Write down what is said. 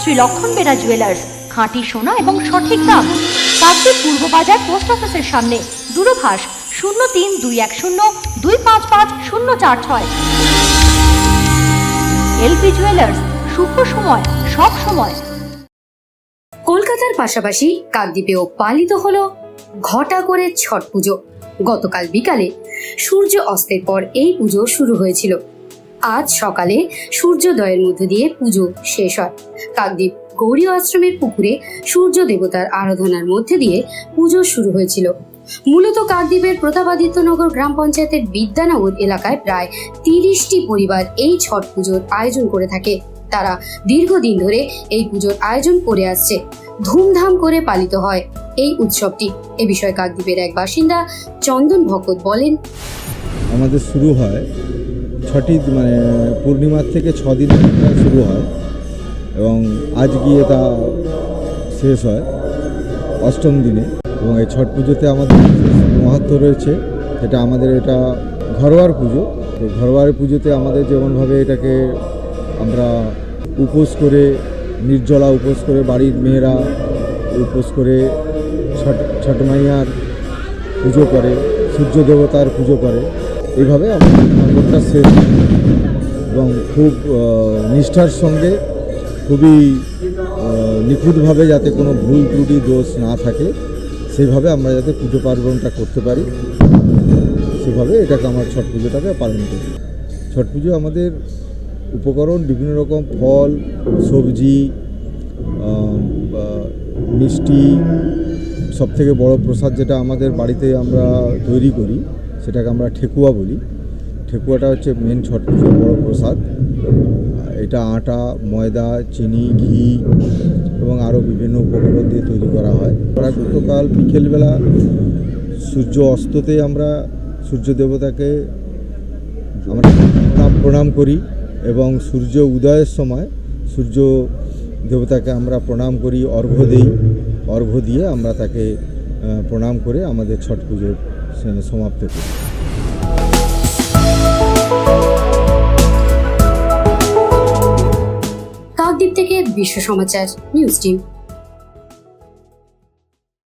শ্রী লক্ষণ বেরা জুয়েলার্স খাঁটি সোনা এবং সঠিক দাম। কাকদ্বীপ পূর্ব বাজার পোস্ট অফিসের সামনে। দূরভাষ শূন্য তিন দুই এক শূন্য দুই পাঁচ পাঁচ শূন্য চার ছয়। এলপি জুয়েলার্স শুভ সময়, সব সময়। কলকাতার পাশাপাশি কাকদ্বীপেও পালিত হলো ঘটা করে ছট পুজো। গতকাল বিকালে সূর্য অস্তের পর এই পুজো শুরু হয়েছিল। আজ সকালে সূর্যোদয়ের মধ্য দিয়ে পুজো শেষ হয়। কাকদ্বীপ গৌরী আশ্রমের পুকুরে সূর্য দেবতার আরাধনার মধ্যে দিয়ে পুজো শুরু হয়েছিল। মূলত কাকদ্বীপের প্রতাপাদিত্যনগর গ্রাম পঞ্চায়েতের বিদ্যানগর এলাকায় প্রায় তিরিশটি পরিবার এই ছট পুজোর আয়োজন করে থাকে। তারা দীর্ঘদিন ধরে এই পুজোর আয়োজন করে আসছে। ধুমধাম করে পালিত হয় এই উৎসবটি। এ বিষয়ে কাকদ্বীপের এক বাসিন্দা চন্দন ভকত বলেন, আমাদের শুরু হয় ছটি মানে পূর্ণিমার থেকে ছ দিন শুরু হয় এবং আজ গিয়ে তা শেষ হয় অষ্টম দিনে এবং এই ছট পুজোতে আমাদের মহত্ব রয়েছে। এটা আমাদের এটা ঘরোয়ার পুজো। তো ঘরোয়ার পুজোতে আমাদের যেমনভাবে এটাকে আমরা উপোস করে নির্জলা উপোস করে বাড়ির মেয়েরা উপোস করে ছট ছট মাইয়ার পুজো করে, সূর্য দেবতার পুজো করে। এইভাবে মণ্ডপটা শেষ। এবং খুব নিষ্ঠার সঙ্গে খুবই নিখুঁতভাবে যাতে কোনো ভুল ত্রুটি, দোষ না থাকে, সেইভাবে আমরা যাতে পুজো পার্বণটা করতে পারি। সেভাবে এটাকে আমার ছট পুজোটাকে পালন করি। ছট পুজো আমাদের উপকরণ, বিভিন্ন রকম ফল, সবজি মিষ্টি সব থেকে বড় প্রসাদ যেটা আমাদের বাড়িতে আমরা তৈরি করি, সেটাকে আমরা ঠেকুয়া বলি। ঠেকুয়াটা হচ্ছে মেন ছট পুজোর বড় প্রসাদ। এটা আটা, ময়দা, চিনি, ঘি এবং আরও বিভিন্ন উপকরণ দিয়ে তৈরি করা হয়। আমরা গতকাল বিকেলবেলা সূর্য অস্ততে আমরা সূর্য দেবতাকে আমরা প্রণাম প্রণাম করি। এবং সূর্য উদয়ের সময় সূর্য দেবতাকে আমরা প্রণাম করি, অর্ঘ্য দিই। অর্ঘ্য দিয়ে আমরা তাকে প্রণাম করে আমাদের ছট পুজোর সমাপ্ত করি। কাকদ্বীপ থেকে Bishwa Samachar, news team.